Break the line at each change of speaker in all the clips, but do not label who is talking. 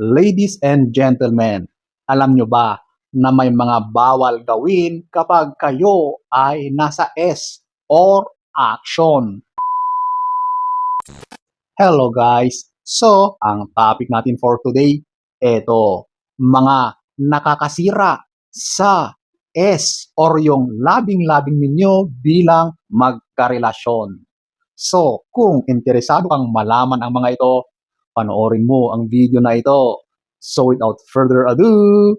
Ladies and gentlemen, alam nyo ba na may mga bawal gawin kapag kayo ay nasa S or action? Hello guys! So, ang topic natin for today, eto, mga nakakasira sa S or yung labing-labing ninyo bilang magkarelasyon. So, kung interesado kang malaman ang mga ito, panoorin mo ang video na ito. So, without further ado,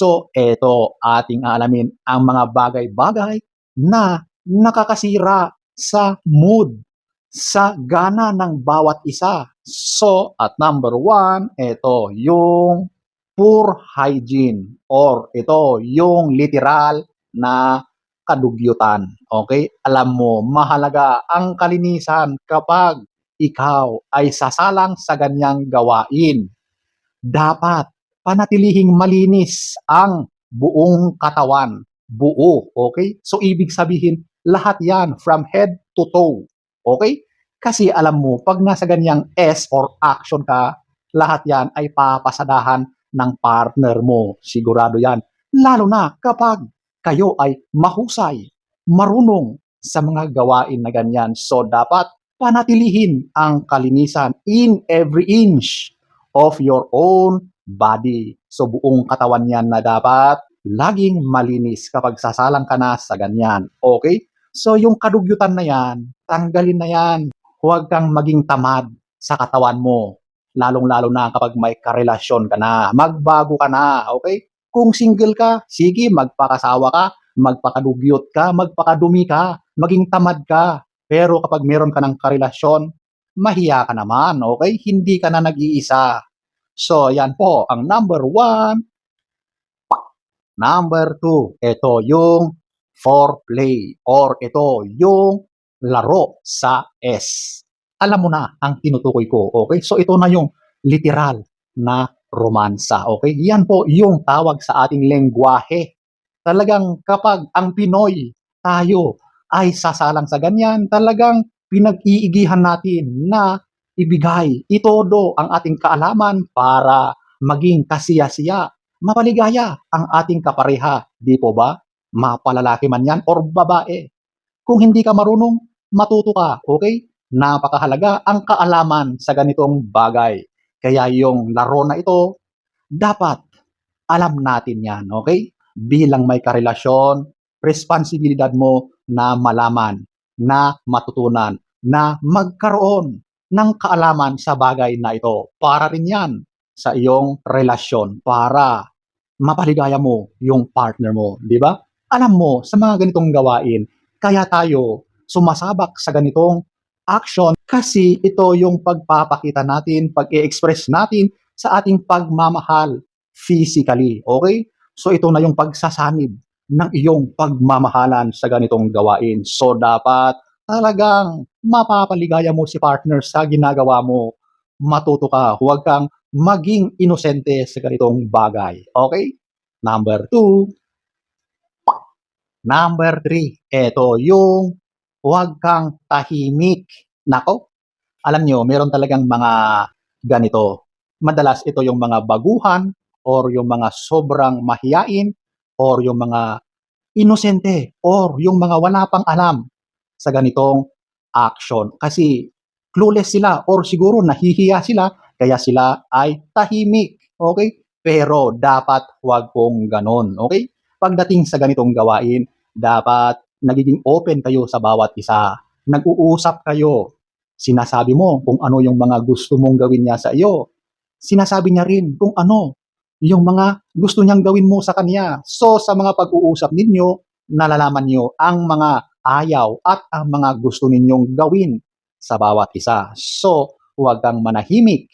So, eto, ating alamin ang mga bagay-bagay na nakakasira sa mood, sa gana ng bawat isa. So, at number one, eto, yung poor hygiene or ito, yung literal na kadugyutan. Okay? Alam mo, mahalaga ang kalinisan kapag ikaw ay sasalang sa ganyang gawain. Dapat panatilihing malinis ang buong katawan. Buo, okay? So, ibig sabihin, lahat yan from head to toe. Okay? Kasi alam mo, pag nasa ganyang S or action ka, lahat yan ay papasadahan ng partner mo. Sigurado yan. Lalo na kapag kayo ay mahusay, marunong sa mga gawain na ganyan. So, dapat panatilihin ang kalinisan in every inch of your own body. So buong katawan yan na dapat laging malinis kapag sasalang ka na sa ganyan. Okay? So yung kadugyutan na yan, tanggalin na yan. Huwag kang maging tamad sa katawan mo. Lalong-lalo na kapag may karelasyon ka na. Magbago ka na. Okay? Kung single ka, sige, magpakasawa ka, magpakadugyot ka, magpakadumi ka, maging tamad ka. Pero kapag meron ka ng karelasyon, mahiya ka naman, okay? Hindi ka na nag-iisa. So, yan po, ang number one. Number two, ito yung foreplay or ito yung laro sa S. Alam mo na ang tinutukoy ko, okay? So, ito na yung literal na romansa, okay? Yan po yung tawag sa ating lengguwahe. Talagang kapag ang Pinoy, tayo, ay sasalang sa ganyan, talagang pinag-iigihan natin na ibigay, itodo ang ating kaalaman para maging kasiya-siya, mapaligaya ang ating kapareha. Di po ba? Mapalalaki man yan or babae. Kung hindi ka marunong, matuto ka, okay? Napakahalaga ang kaalaman sa ganitong bagay. Kaya yung laro na ito, dapat alam natin yan, okay? Bilang may karelasyon, responsibilidad mo na malaman, na matutunan, na magkaroon ng kaalaman sa bagay na ito. Para rin yan sa iyong relasyon, para mapaligaya mo yung partner mo, di ba? Alam mo, sa mga ganitong gawain, kaya tayo sumasabak sa ganitong action kasi ito yung pagpapakita natin, pag-i-express natin sa ating pagmamahal physically. Okay? So ito na yung pagsasanib ng iyong pagmamahalan sa ganitong gawain. So dapat talagang mapapaligaya mo si partner sa ginagawa mo. Matuto ka. Huwag kang maging inosente sa ganitong bagay. Okay? Number two. Number three. Ito yung huwag kang tahimik. Nako, alam nyo, meron talagang mga ganito. Madalas ito yung mga baguhan or yung mga sobrang mahiyain or yung mga inosente or yung mga wala pang alam sa ganitong action. Kasi clueless sila or siguro nahihiya sila kaya sila ay tahimik. Okay? Pero dapat huwag pong ganon. Okay? Pagdating sa ganitong gawain, dapat nagiging open kayo sa bawat isa. Nag-uusap kayo. Sinasabi mo kung ano yung mga gusto mong gawin niya sa iyo. Sinasabi niya rin kung ano yung mga gusto niyang gawin mo sa kanya. So sa mga pag-uusap ninyo, nalalaman niyo ang mga ayaw at ang mga gusto ninyong gawin sa bawat isa. So, huwag kang manahimik.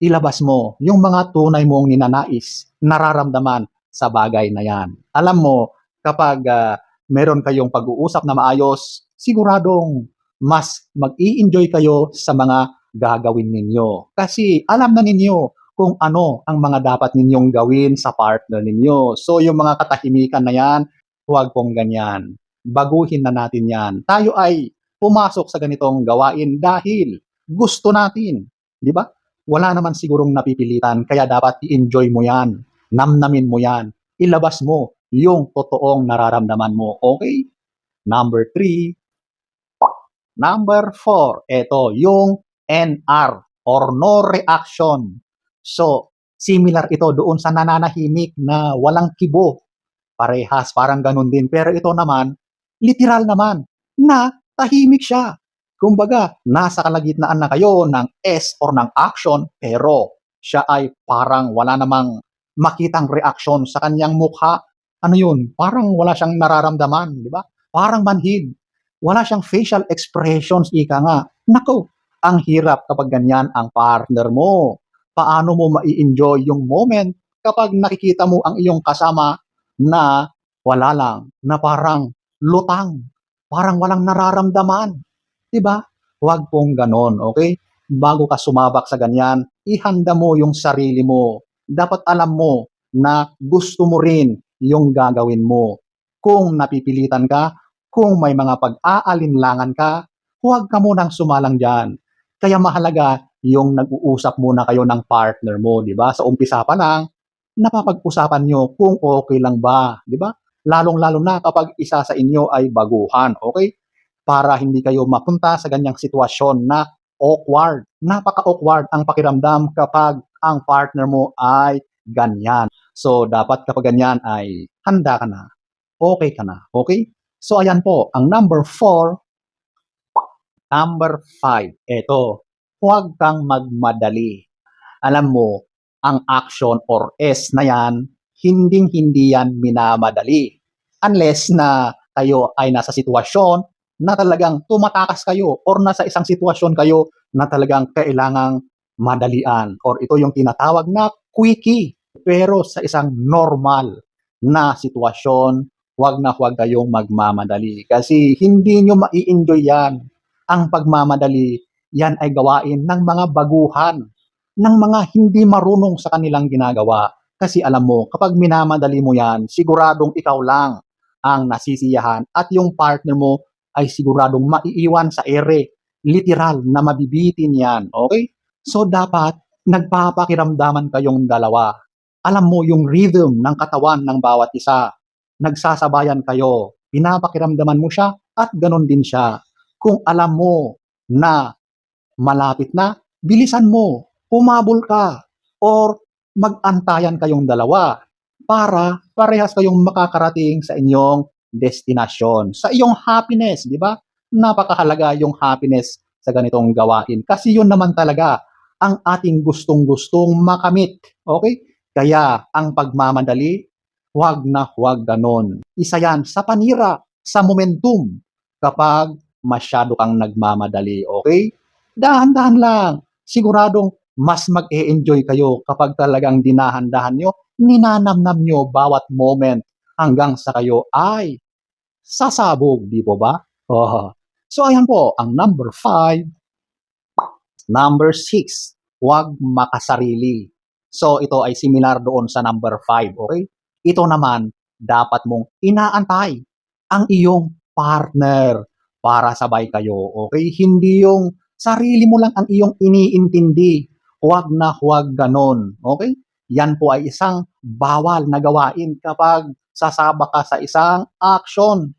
Ilabas mo yung mga tunay mong ninanais, nararamdaman sa bagay na yan. Alam mo, kapag uh, meron kayong pag-uusap na maayos, siguradong mas mag-i-enjoy kayo sa mga gagawin ninyo. Kasi alam na ninyo kung ano ang mga dapat ninyong gawin sa partner ninyo. So, yung mga katahimikan na yan, huwag pong ganyan. baguhin na natin yan. Tayo ay pumasok sa ganitong gawain dahil gusto natin. Di ba? Wala naman sigurong napipilitan, kaya dapat i-enjoy mo yan. Namnamin mo yan. Ilabas mo yung totoong nararamdaman mo. Okay? Number three. Number four. Ito, yung NR or no reaction. So, similar ito doon sa nananahimik na walang kibo. Parehas, parang ganun din. Pero ito naman, literal naman, na tahimik siya. Kumbaga, nasa kalagitnaan na kayo ng S or ng action, pero siya ay parang wala namang makitang reaction sa kanyang mukha. Ano yun? Parang wala siyang nararamdaman, di ba? Parang manhid. Wala siyang facial expressions, ika nga. Nako, ang hirap kapag ganyan ang partner mo. Paano mo mai-enjoy yung moment kapag nakikita mo ang iyong kasama na wala lang, na parang lutang, parang walang nararamdaman. 'Di ba? Huwag pong ganon, okay? Bago ka sumabak sa ganyan, ihanda mo yung sarili mo. Dapat alam mo na gusto mo rin yung gagawin mo. Kung napipilitan ka, kung may mga pag-aalinlangan ka, huwag ka munang sumalang dyan. Kaya mahalaga yung nag-uusap muna kayo ng partner mo, di ba? Sa umpisa pa lang, napapag-usapan nyo kung okay lang ba, di ba? Lalong-lalo na kapag isa sa inyo ay baguhan, okay? Para hindi kayo mapunta sa ganyang sitwasyon na awkward. Napaka-awkward ang pakiramdam kapag ang partner mo ay ganyan. So, dapat kapag ganyan ay handa ka na. Okay ka na. Okay? So, ayan po. Ang number four. Number five. Ito. Huwag kang magmadali. Alam mo, ang action or S na yan, hinding-hindi yan minamadali. Unless na kayo ay nasa sitwasyon na talagang tumatakas kayo or nasa isang sitwasyon kayo na talagang kailangang madalian or ito yung tinatawag na quickie. Pero sa isang normal na sitwasyon, huwag na huwag kayong magmamadali kasi hindi nyo mai-enjoy yan. Ang pagmamadali, yan ay gawain ng mga baguhan, ng mga hindi marunong sa kanilang ginagawa. Kasi alam mo, kapag minamadali mo yan, siguradong ikaw lang ang nasisiyahan at yung partner mo ay siguradong maiiwan sa ere. Literal na mabibitin yan. Okay? So dapat nagpapakiramdaman kayong dalawa. Alam mo yung rhythm ng katawan ng bawat isa. Nagsasabayan kayo. Pinapakiramdaman mo siya at ganon din siya. Kung alam mo na malapit na, bilisan mo. Pumabol ka. Or mag-antayan kayong dalawa para parehas kayong makakarating sa inyong destinasyon, sa iyong happiness, di ba? Napakahalaga yung happiness sa ganitong gawain. Kasi yun naman talaga ang ating gustong-gustong makamit. Okay? Kaya ang pagmamadali, huwag na huwag ganon. Isa yan sa panira, sa momentum kapag masyado kang nagmamadali. Okay? Dahan-dahan lang. Siguradong mas mag-e-enjoy kayo kapag talagang dinahan-dahan nyo, ninanamnam nyo bawat moment hanggang sa kayo ay sasabog, di po ba? Oh. So ayan po, ang number five. Number six, huwag makasarili. So ito ay similar doon sa number five, okay? Ito naman, dapat mong inaantay ang iyong partner para sabay kayo, okay? Hindi yung sarili mo lang ang iyong iniintindi. Huwag na huwag ganon, okay? Yan po ay isang bawal na gawain kapag sasaba ka sa isang action.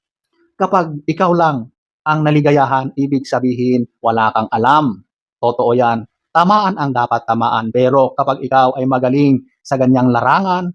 Kapag ikaw lang ang naligayahan, ibig sabihin wala kang alam. Totoo yan. Tamaan ang dapat tamaan. Pero kapag ikaw ay magaling sa ganyang larangan,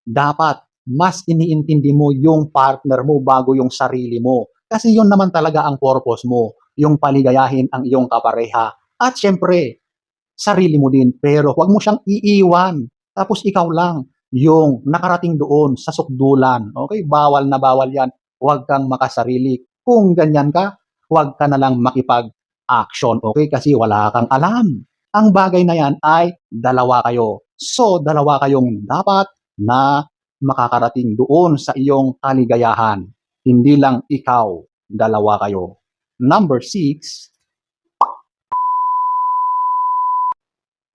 dapat mas iniintindi mo yung partner mo bago yung sarili mo. Kasi yun naman talaga ang purpose mo, yung paligayahin ang iyong kapareha. At syempre, sarili mo din. Pero huwag mo siyang iiwan. Tapos ikaw lang yung nakarating doon sa sukdulan. Okay? Bawal na bawal yan. Huwag kang makasarili. Kung ganyan ka, huwag ka na lang makipag-action. Okay? Kasi wala kang alam. Ang bagay na yan ay dalawa kayo. So, dalawa kayong dapat na makakarating doon sa iyong kaligayahan. Hindi lang ikaw, dalawa kayo. Number six,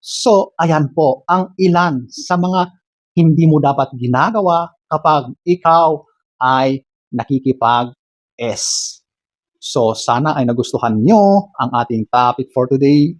So, ayan po ang ilan sa mga hindi mo dapat ginagawa kapag ikaw ay nakikipag S. So, sana ay nagustuhan nyo ang ating topic for today.